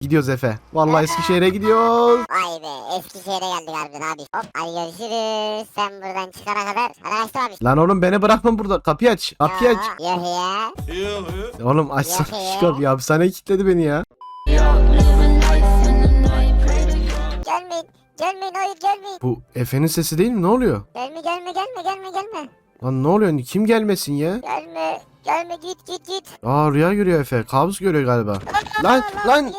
Gidiyoruz Efe. Vallahi Eskişehir'e gidiyoruz. Vay be Eskişehir'e geldik harbiden abi. Hop hadi görüşürüz. Sen buradan çıkana kadar. Hadi açtım abi. Lan oğlum beni bırakma burada. Kapıyı aç. Kapıyı aç. Yok ya. Oğlum açsana Yok şu ya. kapıyı. Hapishaneye kilitledi beni ya. Gelmeyin. Gelmeyin hayır gelmeyin. Bu Efe'nin sesi değil mi? Ne oluyor? Gelme gelme gelme gelme gelme. Lan ne oluyor? Kim gelmesin ya? Gelme. Gelme git git git. Aa rüya görüyor Efe. Kabus görüyor galiba. Lan lan.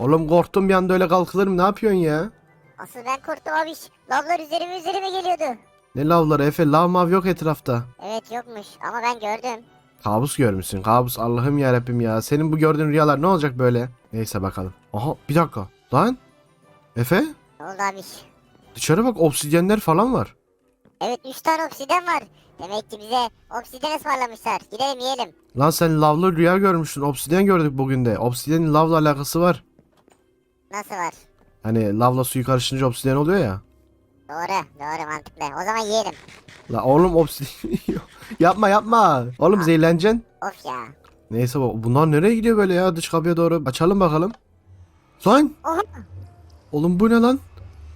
Oğlum korktum bir anda öyle kalkılır mı? Ne yapıyorsun ya? Asıl ben korktum abi. Lavlar üzerime üzerime geliyordu. Ne lavları Efe? Lav mav yok etrafta. Evet yokmuş ama ben gördüm. Kabus görmüşsün. Kabus Allah'ım yarabbim ya. Senin bu gördüğün rüyalar ne olacak böyle? Neyse bakalım. Aha bir dakika. Lan. Efe? Ne oldu abi? Dışarı bak obsidyenler falan var. Evet 3 tane obsiden var. Demek ki bize obsiden ısmarlamışlar. Gidelim yiyelim. Lan sen lavlı rüya görmüşsün. Obsidyen gördük bugün de. Obsidyenin lavla alakası var. Nasıl var? Hani lavla suyu karışınca obsidyen oluyor ya. Doğru doğru mantıklı. O zaman yiyelim. La oğlum obsidyen yapma yapma. Oğlum zehirleneceksin. Of ya. Neyse bak bunlar nereye gidiyor böyle ya dış kapıya doğru. Açalım bakalım. Lan. Oha. Oğlum bu ne lan?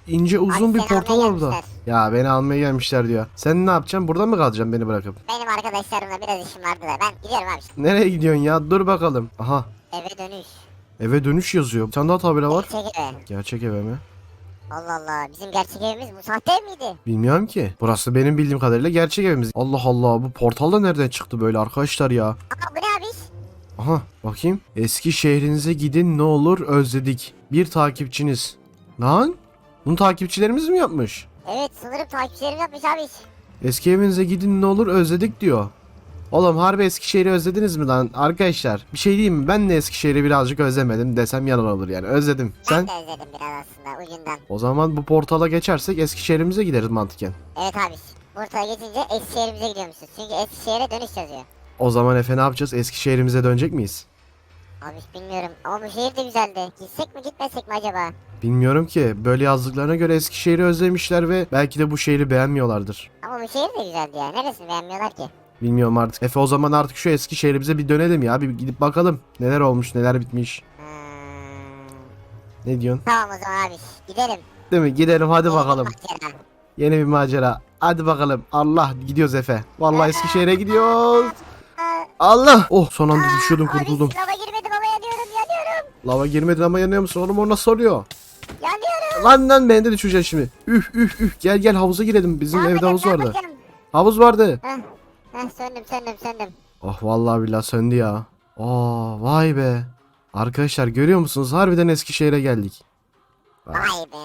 İnce uzun bir seni portal almaya var burada. gelmişler. Ya beni almaya gelmişler diyor. Sen ne yapacaksın? Burada mı kalacaksın beni bırakıp? Benim arkadaşlarımla biraz işim vardı da ben gidiyorum abi. Nereye gidiyorsun ya? Dur bakalım. Aha. Eve dönüş. Eve dönüş yazıyor. Bir tane daha tabela var. Gerçek eve. Gerçek eve mi? Allah Allah. Bizim gerçek evimiz bu sahte ev miydi? Bilmiyorum ki. Burası benim bildiğim kadarıyla gerçek evimiz. Allah Allah bu portal da nereden çıktı böyle arkadaşlar ya? Aa bu ne abi? Aha bakayım. Eski şehrinize gidin ne olur özledik. Bir takipçiniz. Lan? Bunu takipçilerimiz mi yapmış? Evet sanırım takipçilerim yapmış abi. Eski evinize gidin ne olur özledik diyor. Oğlum harbi Eskişehir'i özlediniz mi lan? Arkadaşlar bir şey diyeyim mi? Ben de Eskişehir'i birazcık özlemedim desem yalan olur yani. Özledim. Ben Sen? de özledim biraz aslında ucundan. O zaman bu portala geçersek Eskişehir'imize gideriz mantıken. Evet abi. Buraya geçince Eskişehir'imize gidiyormuşuz. Çünkü Eskişehir'e dönüş yazıyor. O zaman Efe ne yapacağız? Eskişehir'imize dönecek miyiz? Abi bilmiyorum ama bu şehir de güzeldi. Gitsek mi gitmesek mi acaba? Bilmiyorum ki. Böyle yazdıklarına göre Eskişehir'i özlemişler ve belki de bu şehri beğenmiyorlardır. Ama bu şehir de güzeldi ya. Neresini beğenmiyorlar ki? Bilmiyorum artık. Efe o zaman artık şu Eskişehir'imize bir dönelim ya. Bir gidip bakalım. Neler olmuş, neler bitmiş. Hmm. Ne diyorsun? Tamam o zaman abi. Gidelim. Değil mi? Gidelim hadi bakalım. macera. Yeni bir macera. Hadi bakalım. Allah gidiyoruz Efe. Vallahi Eskişehir'e gidiyoruz. Allah! Oh son anda düşüyordum abi, kurtuldum. Lava Lava girmedin ama yanıyor musun? Oğlum o nasıl oluyor? Yanıyorum. Lan lan beni de düşeceksin şimdi. Üf üf üf gel gel havuza girelim. Bizim Ne evde havuz ne vardı. yapacağım? Havuz vardı. Heh, heh, söndüm söndüm söndüm. Oh vallahi billahi söndü ya. Aa vay be. Arkadaşlar görüyor musunuz? Harbiden Eskişehir'e geldik. Vay be.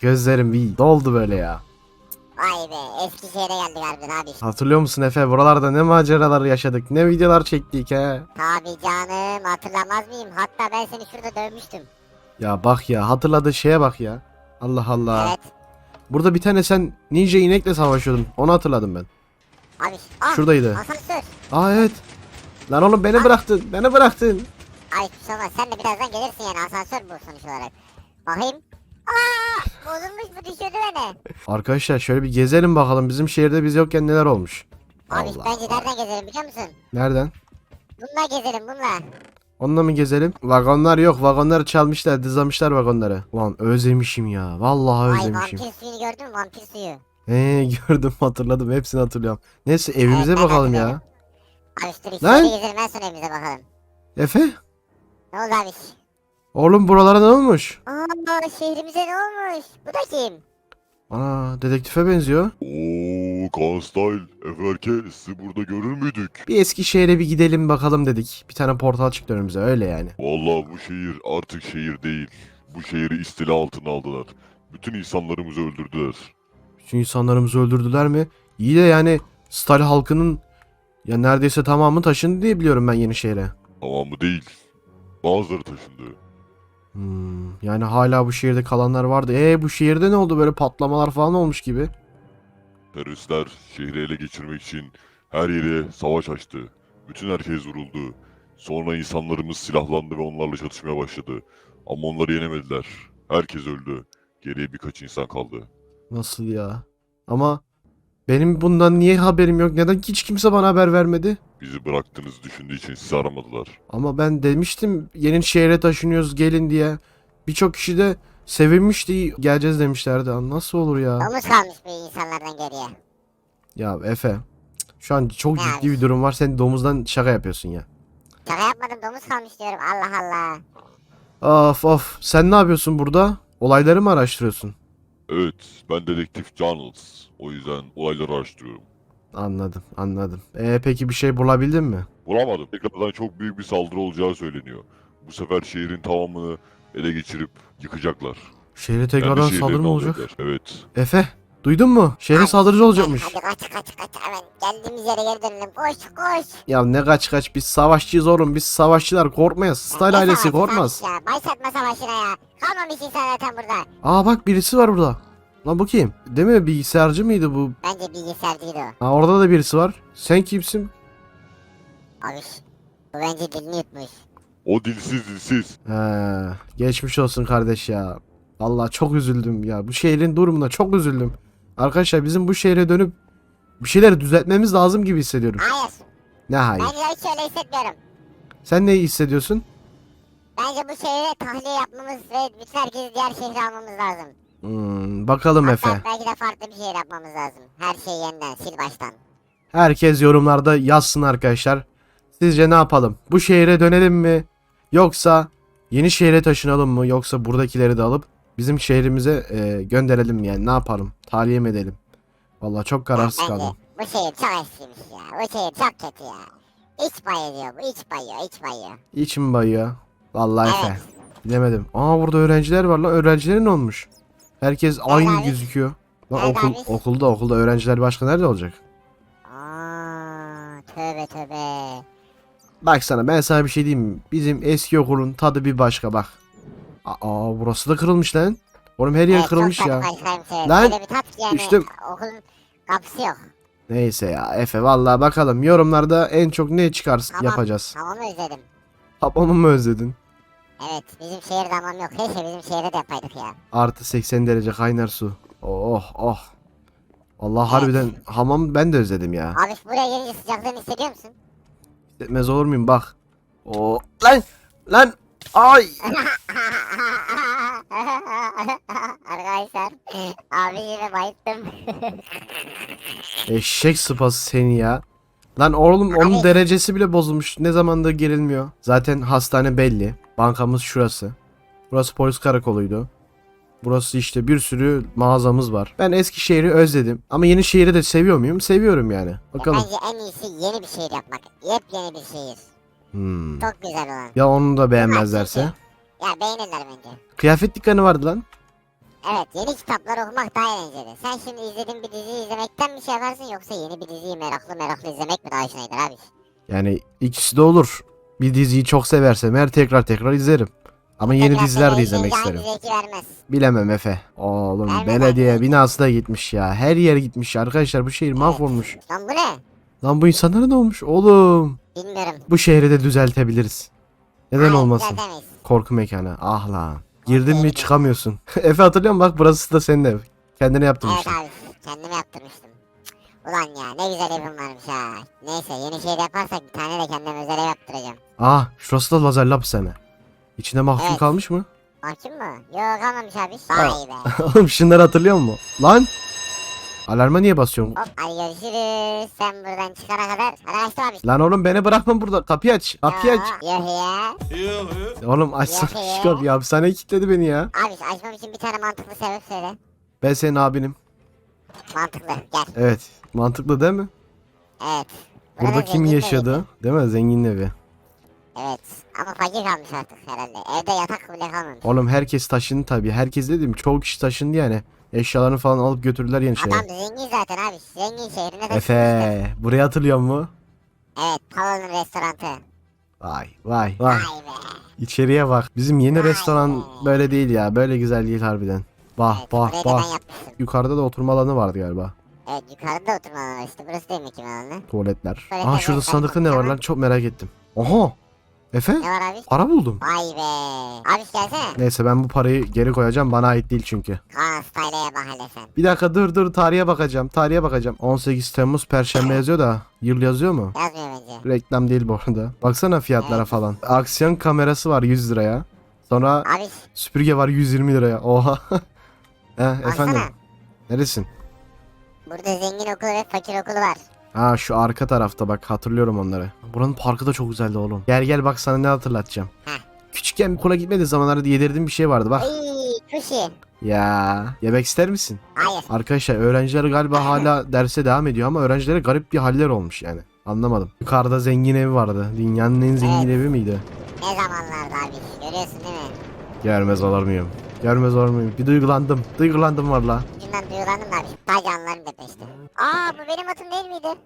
Gözlerim bir doldu böyle ya. Vay be. Eskişehir'e geldik harbiden abi. Hatırlıyor musun Efe? Buralarda ne maceralar yaşadık. Ne videolar çektik he. Tabi canım hatırlamaz mıyım? Hatta ben seni şurada dövmüştüm. Ya bak ya hatırladığı şeye bak ya. Allah Allah. Evet. Burada bir tane sen ninja inekle savaşıyordun. Onu hatırladım ben. Abi. Ah, Şuradaydı. Asansör. Aa evet. Lan oğlum beni bıraktın. Beni bıraktın. Ay bakma, sen de birazdan gelirsin yani asansör bu sonuç olarak. Bakayım. Aa, bozulmuş bu düşürdü beni. Arkadaşlar şöyle bir gezelim bakalım. Bizim şehirde biz yokken neler olmuş. Abi Allah bence Allah. nereden gezelim biliyor musun? Nereden? Bununla gezelim bununla. Onunla mı gezelim? Vagonlar yok. Vagonları çalmışlar. Dizlamışlar vagonları. Ulan özlemişim ya. Vallahi Ay özlemişim. vampir suyunu gördün mü vampir suyu. He gördüm hatırladım. Hepsini hatırlıyorum. Neyse evimize Evet, ben bakalım ya. hatırlıyorum. Abi dur Lan! içeri gezelim en son evimize bakalım. Efe? Ne oldu abi? Oğlum buralara ne olmuş? Aa şehrimize ne olmuş? Bu da kim? Ana dedektife benziyor. Oo, Style, Everke sizi burada görür müydük? Bir Eskişehir'e bir gidelim bakalım dedik. Bir tane portal çıktı önümüze öyle yani. Vallahi bu şehir artık şehir değil. Bu şehri istila altına aldılar. Bütün insanlarımızı öldürdüler. Bütün insanlarımızı öldürdüler mi? İyi de yani Stal halkının ya neredeyse tamamı taşındı diye biliyorum ben Yenişehir'e. Tamamı değil. Bazıları taşındı. Hmm, yani hala bu şehirde kalanlar vardı. E bu şehirde ne oldu böyle patlamalar falan olmuş gibi. Teröristler şehri ele geçirmek için her yere savaş açtı. Bütün herkes vuruldu. Sonra insanlarımız silahlandı ve onlarla çatışmaya başladı. Ama onları yenemediler. Herkes öldü. Geriye birkaç insan kaldı. Nasıl ya? Ama Benim bundan niye haberim yok? Neden hiç kimse bana haber vermedi? Bizi bıraktığınızı düşündüğü için sizi aramadılar. Ama ben demiştim yeni şehre taşınıyoruz gelin diye. Birçok kişi de sevinmişti geleceğiz demişlerdi. Nasıl olur ya? Domuz kalmış bu insanlardan geriye. Ya Efe. cık, Şu an çok Ne ciddi bir durum var. Sen domuzdan şaka yapıyorsun ya. Şaka yapmadım domuz kalmış diyorum Allah Allah. Of of. Sen ne yapıyorsun burada? Olayları mı araştırıyorsun? Evet, ben dedektif Giles. O yüzden olayları araştırıyorum. Anladım, anladım. Ee, peki bir şey bulabildin mi? Bulamadım. Tekrardan çok büyük bir saldırı olacağı söyleniyor. Bu sefer şehrin tamamını ele geçirip yıkacaklar. Şehre tekrardan Kendi saldırı mı olacak? alacaklar. Evet. Efe, duydun mu? Şehre saldırı olacakmış. Hadi kaç kaç kaç hemen geldiğimiz yere geri dönelim. Koş koş. Ya ne kaç kaç biz savaşçıyız oğlum. Biz savaşçılar korkmayız. Style Ne ailesi savaşı korkmaz. savaşı Ya. Başlatma savaşına ya. Kalmamış insan zaten burada. Aa bak birisi var burada. Lan bu kim? Değil mi bilgisayarcı mıydı bu? Bence bilgisayarcıydı o. Ha orada da birisi var. Sen kimsin? Abi bu bence dilini yutmuş. O dilsiz dilsiz. He, geçmiş olsun kardeş ya. Vallahi çok üzüldüm ya. Bu şehrin durumuna çok üzüldüm. Arkadaşlar bizim bu şehre dönüp bir şeyleri düzeltmemiz lazım gibi hissediyorum. Hayır. Ne hayır? Ben hiç öyle hissetmiyorum. Sen neyi hissediyorsun? Bence bu şehre tahliye yapmamız ve bütün herkesi diğer şehre almamız lazım. Hmm, bakalım Efe. Belki de farklı bir şehir yapmamız lazım. Her şeyi yeniden sil baştan. Herkes yorumlarda yazsın arkadaşlar. Sizce ne yapalım? Bu şehre dönelim mi? Yoksa yeni şehre taşınalım mı? Yoksa buradakileri de alıp bizim şehrimize e, gönderelim? Yani ne yapalım? Tahliye mi edelim? Vallahi çok kararsız Bence kaldım. bu şehir çok eskiymiş ya. Bu şehir çok kötü ya. İç bayıyor diyor bu iç bayıyor iç bayıyor. İçim bayıyor. Vallahi Efe. Evet. Bilemedim. Aa burada öğrenciler var lan. Öğrencilerin olmuş? Herkes aynı abi. gözüküyor. Lan Nerede okul, abi? okulda okulda öğrenciler başka nerede olacak? Aa, tövbe tövbe. Bak sana ben sana bir şey diyeyim mi? Bizim eski okulun tadı bir başka bak. Aa burası da kırılmış lan. Oğlum her yer Evet, kırılmış çok ya. evet. Lan, Öyle bir tat ki yani düştüm. okulun kapısı yok. Neyse ya Efe vallahi bakalım yorumlarda en çok ne çıkarsa Tamam. yapacağız. Hamamı özledim. Papamı mı özledin? Evet bizim şehirde hamam yok. Keşke bizim şehirde de yapaydık ya. Artı 80 derece kaynar su. Oh oh. Allah harbiden hamam ben de özledim ya. Abi buraya gelince sıcaklığını hissediyor musun? Hissetmez olur muyum bak. Oo lan lan ay. Arkadaşlar abi yine bayıttım. Eşek sıpası seni ya. Lan oğlum onun Abi. derecesi bile bozulmuş. Ne zamandır girilmiyor. Zaten hastane belli. Bankamız şurası. Burası polis karakoluydu. Burası işte bir sürü mağazamız var. Ben Eskişehir'i özledim. Ama yeni şehri de seviyor muyum? Seviyorum yani. Bakalım. Bence en iyisi yeni bir şehir yapmak. Yepyeni bir şehir. Hmm. Çok güzel olan. Ya onu da beğenmezlerse? Ya beğenirler bence. Kıyafet dükkanı vardı lan. Evet yeni kitaplar okumak daha eğlenceli. Sen şimdi izlediğin bir diziyi izlemekten mi şey yaparsın yoksa yeni bir diziyi meraklı meraklı izlemek mi daha hoşuna gider abi? Yani ikisi de olur. Bir diziyi çok seversem her tekrar tekrar izlerim. Ama yeni Tekrar diziler de izlemek isterim. zevki vermez. Bilemem Efe. Oğlum Vermez belediye binası da gitmiş ya. Her yer gitmiş arkadaşlar. Bu şehir mahvolmuş. Lan bu ne? Lan bu insanlara ne olmuş? Oğlum. Bilmiyorum. Bu şehri de düzeltebiliriz. Neden Hayır, olmasın? düzeltemeyiz. Korku mekanı. Ah lan. Girdin mi çıkamıyorsun. Efe hatırlıyor musun? Bak burası da senin ev. Kendine Evet yaptırmışsın. abi kendime yaptırmıştım. Ulan ya ne güzel evim varmış ha. Neyse yeni şehir yaparsak bir tane de kendime özel ev yaptıracağım. Ah şurası da lazerli hapishane. İçinde mahkum Evet. kalmış mı? Mahkum mu? Yok kalmamış abi. Vay be. Oğlum şunları hatırlıyor musun? Lan. Alarma niye basıyorsun? Hop hadi görüşürüz. Sen buradan çıkana kadar. Hadi açtım abi. Lan oğlum beni bırakma burada. Kapıyı aç. Kapıyı aç. Yok ya. Oğlum açsana Yok ya. şu kapıyı. Hapishaneye kilitledi beni ya. Abi açmam için bir tane mantıklı sebep söyle. Ben senin abinim. Mantıklı gel. Evet. Mantıklı değil mi? Evet. Burada kim zengin yaşadı? evi. Değil mi? Zengin evi. Evet. Ama fakir kalmış artık herhalde. Evde yatak bile kalmamış. Oğlum herkes taşındı tabii. Herkes dedim çoğu kişi taşındı yani. Eşyalarını falan alıp götürdüler yeni şehre. Adam zengin zaten abi. Zengin şehrine de Efe, burayı hatırlıyor mu? Evet. Palo'nun restorantı. Vay vay vay. Vay be. İçeriye bak. Bizim yeni Vay restoran be. böyle değil ya. Böyle güzel değil harbiden. Bah Evet, bah burayı da bah. yapmıştım. Yukarıda da oturma alanı vardı galiba. Evet yukarıda oturma alanı işte. Burası değil mi kim alanı? Tuvaletler. Tuvaletler Aa şurada var, sandıkta ne var lan? Çok merak ettim. Oha. Efe? Ne var abi? Para buldum. Vay be. Abi gelsene. Neyse ben bu parayı geri koyacağım. Bana ait değil çünkü. Kaan style'e bak hele sen. Bir dakika dur dur tarihe bakacağım. Tarihe bakacağım. 18 Temmuz Perşembe yazıyor da yıl yazıyor mu? Yazmıyor bence. Reklam değil bu arada. Baksana fiyatlara Evet. falan. Aksiyon kamerası var 100 liraya. Sonra Abi süpürge var 120 liraya. Oha. He efendim. baksana. Neresin? Burada zengin okulu ve fakir okulu var. Ha şu arka tarafta bak hatırlıyorum onları. Buranın parkı da çok güzeldi oğlum. Gel gel bak sana ne hatırlatacağım. Heh. Küçükken okula gitmediğin zamanlarda yedirdiğim bir şey vardı bak. Ay. Ya yemek ister misin? Hayır. Arkadaşlar öğrenciler galiba hala derse devam ediyor ama öğrencilere garip bir haller olmuş yani. Anlamadım. Yukarıda zengin evi vardı. Dünyanın en zengin Evet. evi miydi? Ne zamanlarda abi. Görüyorsun değil mi? Görmez olur muyum? Görmez olur muyum? Bir duygulandım. Duygulandım valla. Ucundan duygulandım da abi. Sadece anlarım depreşti. Aa bu benim atım değil miydi?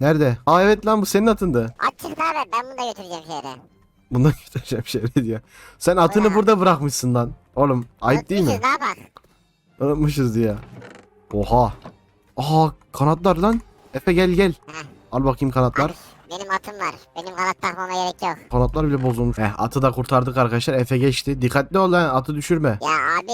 Nerede? Aa evet lan bu senin atındı. At çıktı abi. Ben bunu da götüreceğim şehre. Bundan götüreceğim şey diyor. Sen atını Aa. burada bırakmışsın lan. Oğlum ayıp değil mi? Unutmuşuz, Ne yapak? Unutmuşuz diye. Oha. Aa kanatlar lan. Efe gel gel. Heh. Al bakayım kanatlar. Abi benim atım var. Benim kanat takmama gerek yok. Kanatlar bile bozulmuş. Eh atı da kurtardık arkadaşlar. Efe geçti. Dikkatli ol lan atı düşürme. Ya abi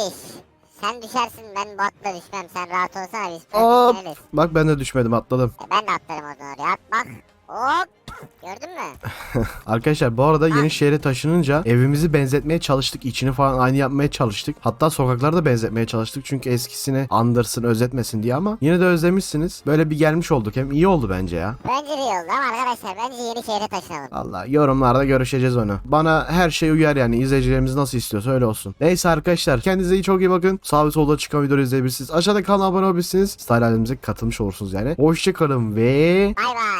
sen düşersin ben bu atla düşmem. Sen rahat olsana biz Hop. Bak ben de düşmedim atladım. E, ben de atlarım o zaman. At bak. Hop. Gördün mü? Arkadaşlar bu arada yeni şehre taşınınca evimizi benzetmeye çalıştık. İçini falan aynı yapmaya çalıştık. Hatta sokakları da benzetmeye çalıştık. Çünkü eskisini andırsın, özetmesin diye ama yine de özlemişsiniz. Böyle bir gelmiş olduk. Hem iyi oldu bence ya. Bence de iyi oldu ama arkadaşlar bence yeni şehre taşınalım. Allah yorumlarda görüşeceğiz onu. Bana her şey uyar yani izleyicilerimiz nasıl istiyorsa öyle olsun. Neyse arkadaşlar kendinize iyi çok iyi bakın. Sağ ve solda çıkan videoları izleyebilirsiniz. Aşağıda kanala abone olabilirsiniz. Style ailemize katılmış olursunuz yani. Hoşçakalın ve... Bay bay.